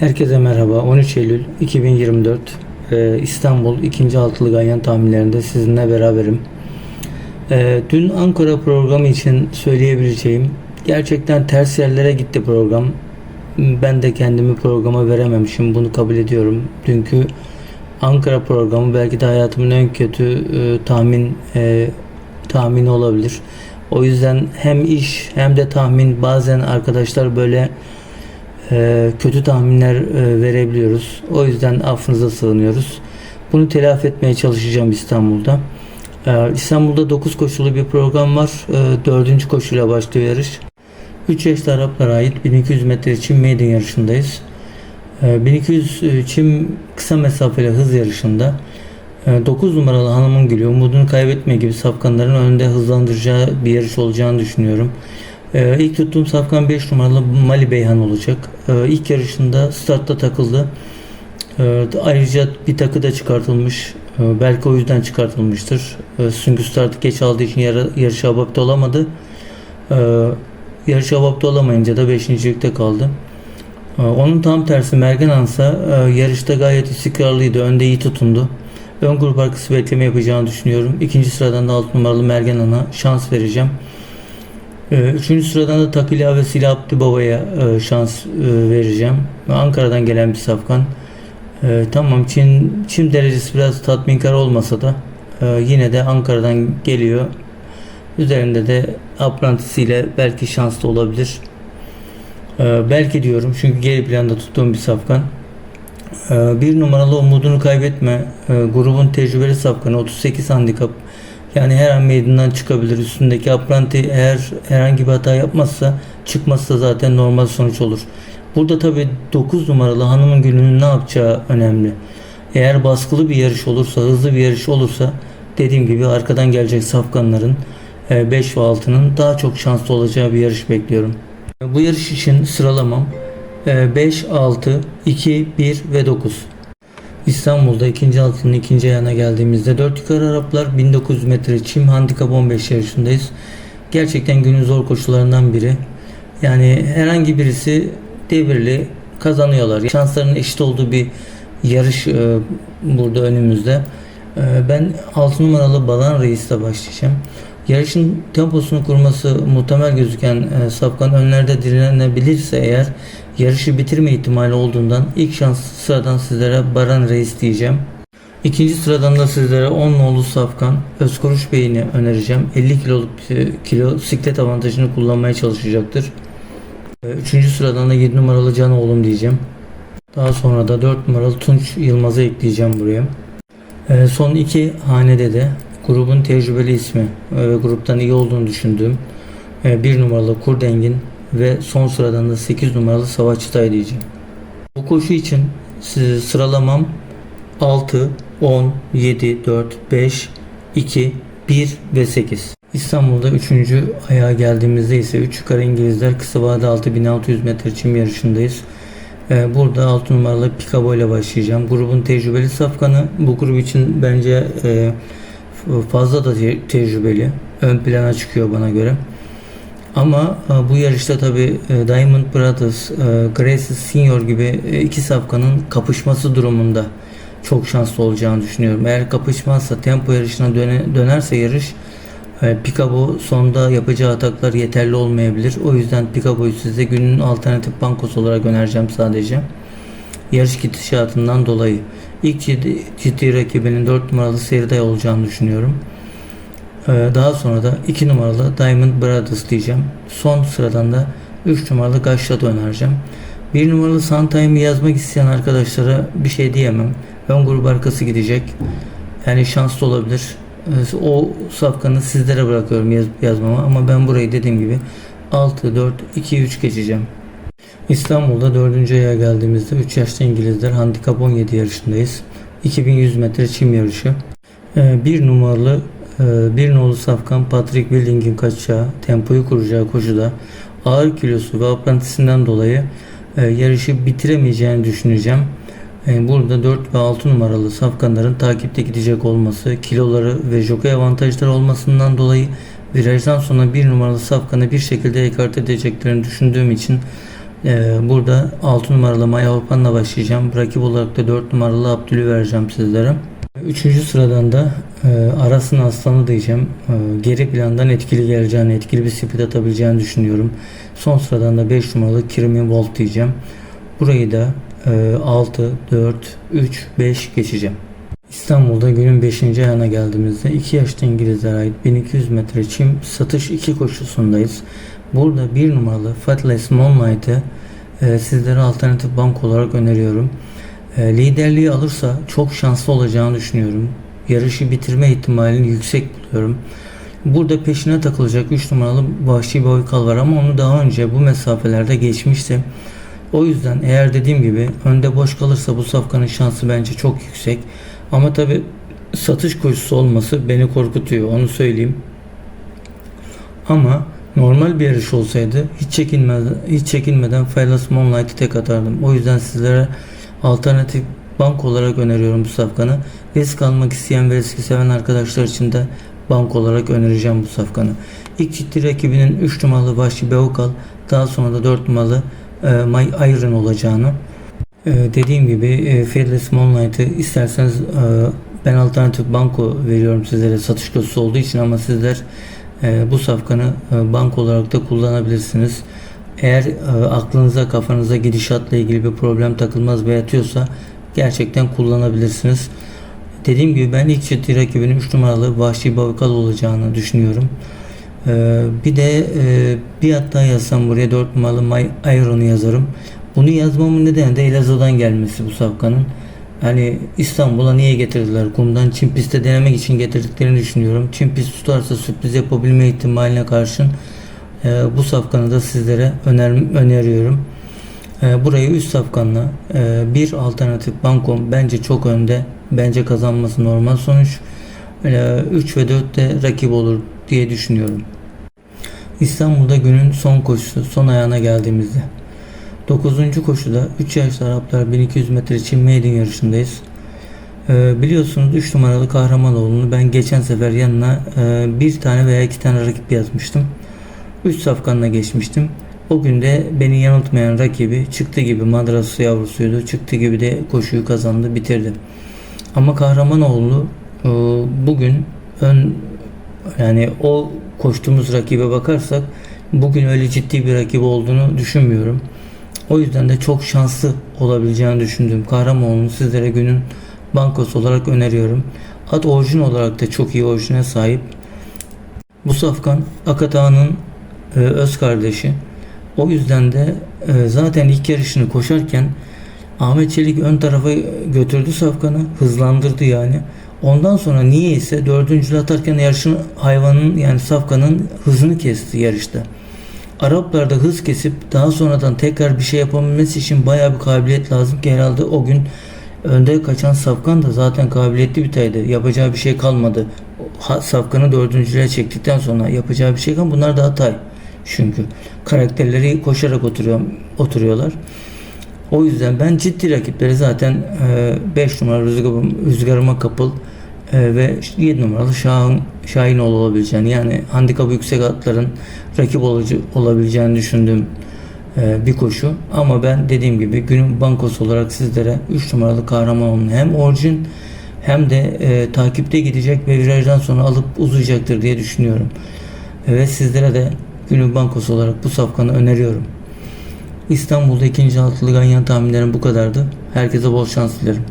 Herkese merhaba. 13 Eylül 2024 e, İstanbul 2. Altılı Ganyan tahminlerinde sizinle beraberim. E, dün Ankara programı için söyleyebileceğim gerçekten ters yerlere gitti program. Ben de kendimi programa verememişim. Bunu kabul ediyorum. Dünkü Ankara programı belki de hayatımın en kötü e, tahmin tahmini olabilir. O yüzden hem iş hem de tahmin bazen arkadaşlar böyle e, kötü tahminler e, verebiliyoruz. O yüzden affınıza sığınıyoruz. Bunu telafi etmeye çalışacağım İstanbul'da. E, İstanbul'da 9 koşulu bir program var. E, 4. koşuyla başlıyor yarış. 3 yaşlı Araplara ait 1200 metre çim maiden yarışındayız. E, 1200 çim kısa mesafeli hız yarışında 9 numaralı Hanımın Gülü umudunu kaybetme gibi safkanların önünde hızlandıracağı bir yarış olacağını düşünüyorum. Ee, ilk tuttuğum safkan 5 numaralı Mali Beyhan olacak. Ee, ilk yarışında startta takıldı. Ee, ayrıca bir takı da çıkartılmış. Ee, belki o yüzden çıkartılmıştır. Ee, çünkü startı geç aldığı için yar yarışa adapte olamadı. Ee, yarışa adapte olamayınca da 5. ligde kaldı. Ee, onun tam tersi Mergen Ansa e, yarışta gayet istikrarlıydı. Önde iyi tutundu. Ön grup arkası bekleme yapacağını düşünüyorum. İkinci sıradan da 6 numaralı Mergen An'a şans vereceğim. Üçüncü sıradan da Takila ve Silah Abdi Baba'ya e, şans e, vereceğim. Ankara'dan gelen bir safkan. E, Tamam Çin, Çin derecesi biraz tatminkar olmasa da yine de Ankara'dan geliyor. Üzerinde de aprantisiyle belki şanslı olabilir. Belki diyorum çünkü geri planda tuttuğum bir safkan. Bir numaralı umudunu kaybetme. Grubun tecrübeli safkanı 38 handikap. Yani her an meydandan çıkabilir. Üstündeki apranti eğer herhangi bir hata yapmazsa çıkmazsa zaten normal sonuç olur. Burada tabi 9 numaralı hanımın gününün ne yapacağı önemli. Eğer baskılı bir yarış olursa, hızlı bir yarış olursa dediğim gibi arkadan gelecek safkanların 5 ve 6'nın daha çok şanslı olacağı bir yarış bekliyorum. Bu yarış için sıralamam 5, 6, 2, 1 ve 9. İstanbul'da ikinci altının ikinci ayağına geldiğimizde 4 yukarı Araplar 1900 metre çim handikap 15 yarışındayız. Gerçekten günün zor koşullarından biri. Yani herhangi birisi devirli kazanıyorlar. Şanslarının eşit olduğu bir yarış e, burada önümüzde. E, ben 6 numaralı Balan Reis'le başlayacağım. Yarışın temposunu kurması muhtemel gözüken e, Safkan önlerde direnebilirse eğer yarışı bitirme ihtimali olduğundan ilk şans sıradan sizlere Baran Reis diyeceğim. İkinci sıradan da sizlere 10 nolu Safkan Özkoruş Bey'ini önereceğim. 50 kiloluk kilo siklet avantajını kullanmaya çalışacaktır. E, Üçüncü sıradan da 7 numaralı Can Oğlum diyeceğim. Daha sonra da 4 numaralı Tunç Yılmaz'ı ekleyeceğim buraya. E, Son iki hanede de grubun tecrübeli ismi ve gruptan iyi olduğunu düşündüğüm e, bir numaralı Kurdengin ve son sıradan da 8 numaralı Savaşçı Tay diyeceğim. Bu koşu için sıralamam 6, 10, 7, 4, 5, 2, 1 ve 8. İstanbul'da 3. ayağa geldiğimizde ise 3 yukarı İngilizler kısa vade 6600 metre çim yarışındayız. Ee, Burada 6 numaralı Picabo ile başlayacağım. Grubun tecrübeli safkanı. Bu grup için bence e, fazla da te- tecrübeli. Ön plana çıkıyor bana göre. Ama e, bu yarışta tabi Diamond Brothers, e, Gracie Senior gibi e, iki safkanın kapışması durumunda çok şanslı olacağını düşünüyorum. Eğer kapışmazsa tempo yarışına döne, dönerse yarış e, Picabo sonda yapacağı ataklar yeterli olmayabilir. O yüzden Picabo'yu size günün alternatif bankosu olarak önereceğim sadece. Yarış gidişatından dolayı. İlk ciddi, ciddi rakibinin 4 numaralı Seriday olacağını düşünüyorum. Ee, Daha sonra da 2 numaralı Diamond Brothers diyeceğim. Son sıradan da 3 numaralı Gaşlat önereceğim. 1 numaralı Suntime'ı yazmak isteyen arkadaşlara bir şey diyemem. Ön grup arkası gidecek. Yani şanslı olabilir. Ee, O safkanı sizlere bırakıyorum yaz, yazmama ama ben burayı dediğim gibi 6, 4, 2, 3 geçeceğim. İstanbul'da 4. aya geldiğimizde 3 yaşlı İngilizler handikap 17 yarışındayız. 2100 metre çim yarışı. Ee, Bir numaralı bir nolu safkan Patrick Wilding'in kaçacağı, tempoyu kuracağı koşuda ağır kilosu ve aprantisinden dolayı e, yarışı bitiremeyeceğini düşüneceğim. E, Burada 4 ve 6 numaralı safkanların takipte gidecek olması, kiloları ve jockey avantajları olmasından dolayı virajdan sonra bir numaralı safkanı bir şekilde ekart edeceklerini düşündüğüm için Ee, burada 6 numaralı Maya Hopan'la başlayacağım. Rakip olarak da 4 numaralı Abdül'ü vereceğim sizlere. Üçüncü sıradan da e, Aras'ın aslanı diyeceğim. E, geri plandan etkili geleceğini, etkili bir speed atabileceğini düşünüyorum. Son sıradan da 5 numaralı Kirmin Volt diyeceğim. Burayı da e, 6, 4, 3, 5 geçeceğim. İstanbul'da günün 5. ayağına geldiğimizde 2 yaşlı İngilizlere ait 1200 metre çim satış 2 koşusundayız. Burada 1 numaralı Fatless Moonlight'ı e, sizlere alternatif bank olarak öneriyorum. E, liderliği alırsa çok şanslı olacağını düşünüyorum. Yarışı bitirme ihtimalini yüksek buluyorum. Burada peşine takılacak 3 numaralı Vahşi Boykal var ama onu daha önce bu mesafelerde geçmişti. O yüzden eğer dediğim gibi önde boş kalırsa bu safkanın şansı bence çok yüksek. Ama tabi satış koşusu olması beni korkutuyor onu söyleyeyim. Ama normal bir yarış olsaydı hiç çekinmeden, hiç çekinmeden Fearless Moonlight'ı tek atardım. O yüzden sizlere alternatif bank olarak öneriyorum bu safkanı. Risk almak isteyen ve riski seven arkadaşlar için de bank olarak önereceğim bu safkanı. İlk ciddi rakibinin 3 numaralı Vahşi Beokal daha sonra da 4 numaralı e, My Iron olacağını e, dediğim gibi e, Fearless Moonlight'ı isterseniz e, ben alternatif banko veriyorum sizlere satış koşusu olduğu için ama sizler e, bu safkanı e, bank olarak da kullanabilirsiniz. Eğer e, aklınıza kafanıza gidişatla ilgili bir problem takılmaz ve yatıyorsa gerçekten kullanabilirsiniz. Dediğim gibi ben ilk ciddi rakibinin 3 numaralı Vahşi Bavukal olacağını düşünüyorum. Ee, bir de e, bir hatta yazsam buraya 4 numaralı My Iron'u yazarım. Bunu yazmamın nedeni de Elazığ'dan gelmesi bu safkanın. Hani İstanbul'a niye getirdiler? Kumdan Çin pistte denemek için getirdiklerini düşünüyorum. Çin pist tutarsa sürpriz yapabilme ihtimaline karşın e, bu safkanı da sizlere öner öneriyorum. E, burayı üst safkanla e, bir alternatif bankom bence çok önde. Bence kazanması normal sonuç. E, 3 ve 4 de rakip olur diye düşünüyorum. İstanbul'da günün son koşusu, son ayağına geldiğimizde. 9. koşuda 3 yaşlı Araplar 1200 metre Çin Maiden yarışındayız. Ee, biliyorsunuz 3 numaralı Kahramanoğlu'nu ben geçen sefer yanına e, bir tane veya iki tane rakip yazmıştım. 3 safkanla geçmiştim. O gün de beni yanıltmayan rakibi çıktı gibi madrası yavrusuydu. Çıktı gibi de koşuyu kazandı, bitirdi. Ama Kahramanoğlu e, bugün ön yani o koştuğumuz rakibe bakarsak bugün öyle ciddi bir rakip olduğunu düşünmüyorum. O yüzden de çok şanslı olabileceğini düşündüğüm Kahramoğlu'nu sizlere günün bankosu olarak öneriyorum. At orijin olarak da çok iyi orijine sahip. Bu safkan Akatağ'ın e, öz kardeşi. O yüzden de e, zaten ilk yarışını koşarken Ahmet Çelik ön tarafa götürdü safkanı, hızlandırdı yani. Ondan sonra niye ise dördüncü atarken yarışın hayvanın yani safkanın hızını kesti yarışta. Araplarda hız kesip daha sonradan tekrar bir şey yapabilmesi için bayağı bir kabiliyet lazım ki herhalde o gün önde kaçan Safkan da zaten kabiliyetli bir taydı. Yapacağı bir şey kalmadı. Safkan'ı dördüncüye çektikten sonra yapacağı bir şey kalmadı. Bunlar daha tay. Çünkü karakterleri koşarak oturuyor, oturuyorlar. O yüzden ben ciddi rakipleri zaten 5 e, numara rüzgar, rüzgarıma kapıl e, ve 7 numaralı Şahin, Şahinoğlu olabileceğini yani handikapı yüksek atların rakip olucu, olabileceğini düşündüğüm e, bir koşu. Ama ben dediğim gibi günün bankosu olarak sizlere 3 numaralı kahraman hem orijin hem de e, takipte gidecek ve virajdan sonra alıp uzayacaktır diye düşünüyorum. Ve sizlere de günün bankosu olarak bu safkanı öneriyorum. İstanbul'da ikinci altılı ganyan tahminlerim bu kadardı. Herkese bol şans dilerim.